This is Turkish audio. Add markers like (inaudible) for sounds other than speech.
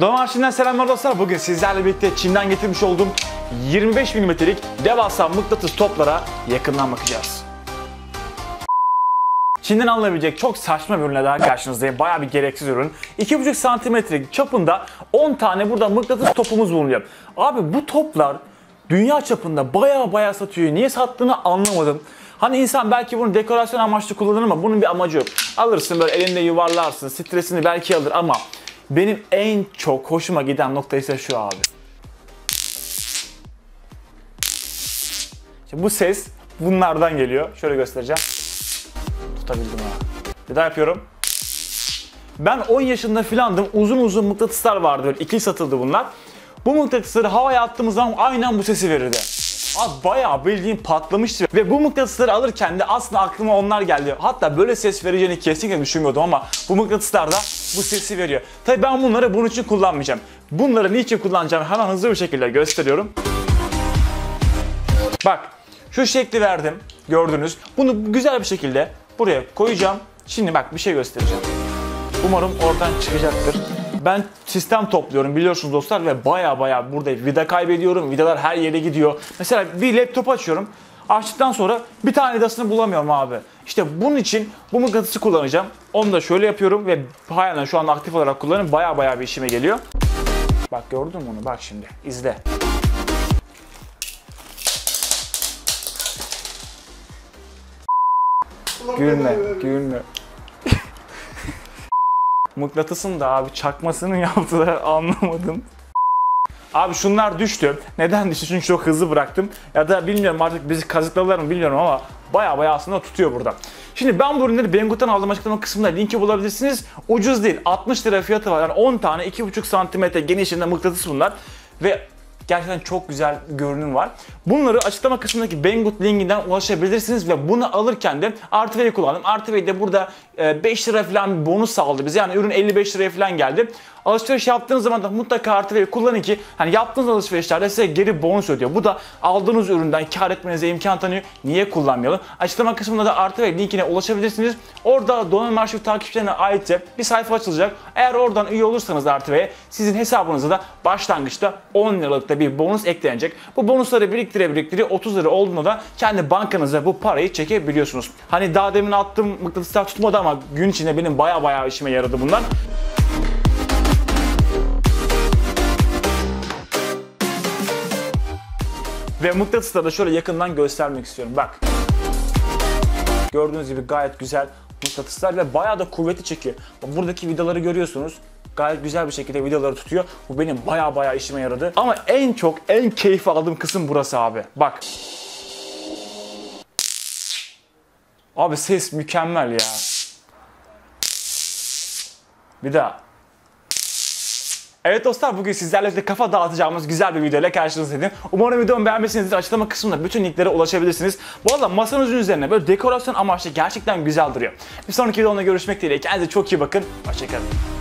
Doğan Arşiv'den selamlar dostlar. Bugün sizlerle birlikte Çin'den getirmiş olduğum 25 mm'lik devasa mıknatıs toplara yakından bakacağız. Çin'den alınabilecek çok saçma bir ürünle daha karşınızdayım. Bayağı bir gereksiz ürün. 2,5 santimetrelik çapında 10 tane burada mıknatıs topumuz bulunuyor. Abi bu toplar dünya çapında bayağı bayağı satıyor. Niye sattığını anlamadım. Hani insan belki bunu dekorasyon amaçlı kullanır ama bunun bir amacı yok. Alırsın böyle elinde yuvarlarsın, stresini belki alır ama benim en çok hoşuma giden nokta ise şu abi. İşte bu ses bunlardan geliyor. Şöyle göstereceğim. Tutabildim ha. Bir daha yapıyorum. Ben 10 yaşında filandım. Uzun uzun mıknatıslar vardı böyle. İkili satıldı bunlar. Bu mıknatısları havaya attığımız zaman aynen bu sesi verirdi. Abi bayağı bildiğin patlamıştı. Ve bu mıknatısları alırken de aslında aklıma onlar geldi. Hatta böyle ses vereceğini kesinlikle düşünmüyordum ama bu mıknatıslar da bu sesi veriyor. Tabii ben bunları bunun için kullanmayacağım. Bunları niçin kullanacağım hemen hızlı bir şekilde gösteriyorum. Bak şu şekli verdim gördünüz. Bunu güzel bir şekilde buraya koyacağım. Şimdi bak bir şey göstereceğim. Umarım oradan çıkacaktır. Ben sistem topluyorum biliyorsunuz dostlar ve baya baya burada vida kaybediyorum. Vidalar her yere gidiyor. Mesela bir laptop açıyorum. Açtıktan sonra bir tane vidasını bulamıyorum abi. İşte bunun için bu mıknatısı kullanacağım. Onu da şöyle yapıyorum ve halen şu anda aktif olarak kullanıyorum. Baya baya bir işime geliyor. Bak gördün mü onu? Bak şimdi izle. Gülme, gülme. Mıknatısın da abi çakmasının (laughs) yaptığı anlamadım. Abi şunlar düştü. Neden düştü? Çünkü çok hızlı bıraktım. Ya da bilmiyorum artık bizi kazıkladılar mı bilmiyorum ama baya baya aslında tutuyor burada. Şimdi ben bu ürünleri Banggood'dan aldım açıklama kısmında linki bulabilirsiniz. Ucuz değil. 60 lira fiyatı var. Yani 10 tane 2,5 santimetre genişliğinde mıknatıs bunlar. Ve gerçekten çok güzel görünüm var. Bunları açıklama kısmındaki Banggood linkinden ulaşabilirsiniz ve bunu alırken de Artı V'yi kullandım. Artı V de burada e, 5 lira falan bir bonus sağladı bize. Yani ürün 55 liraya falan geldi. Alışveriş yaptığınız zaman da mutlaka Artı V'yi kullanın ki hani yaptığınız alışverişlerde size geri bonus ödüyor. Bu da aldığınız üründen kar etmenize imkan tanıyor. Niye kullanmayalım? Açıklama kısmında da Artı V linkine ulaşabilirsiniz. Orada donanım arşiv takipçilerine ait bir sayfa açılacak. Eğer oradan üye olursanız Artı V'ye sizin hesabınıza da başlangıçta 10 liralık bir bonus eklenecek. Bu bonusları biriktire biriktire 30 lira olduğunda da kendi bankanıza bu parayı çekebiliyorsunuz. Hani daha demin attığım mıknatıslar tutmadı ama gün içinde benim baya baya işime yaradı bunlar. Ve mıknatısları da şöyle yakından göstermek istiyorum. Bak. Gördüğünüz gibi gayet güzel mıknatıslar ve bayağı da kuvveti çekiyor. Buradaki vidaları görüyorsunuz. Gayet güzel bir şekilde vidaları tutuyor. Bu benim bayağı bayağı işime yaradı. Ama en çok, en keyif aldığım kısım burası abi. Bak. Abi ses mükemmel ya. Bir daha. Evet dostlar bugün sizlerle de kafa dağıtacağımız güzel bir videoyla karşınızdayım. Umarım videomu beğenmişsinizdir. Açıklama kısmında bütün linklere ulaşabilirsiniz. Bu arada masanızın üzerine böyle dekorasyon amaçlı gerçekten güzel duruyor. Bir sonraki videomda görüşmek dileğiyle. Kendinize çok iyi bakın. Hoşçakalın.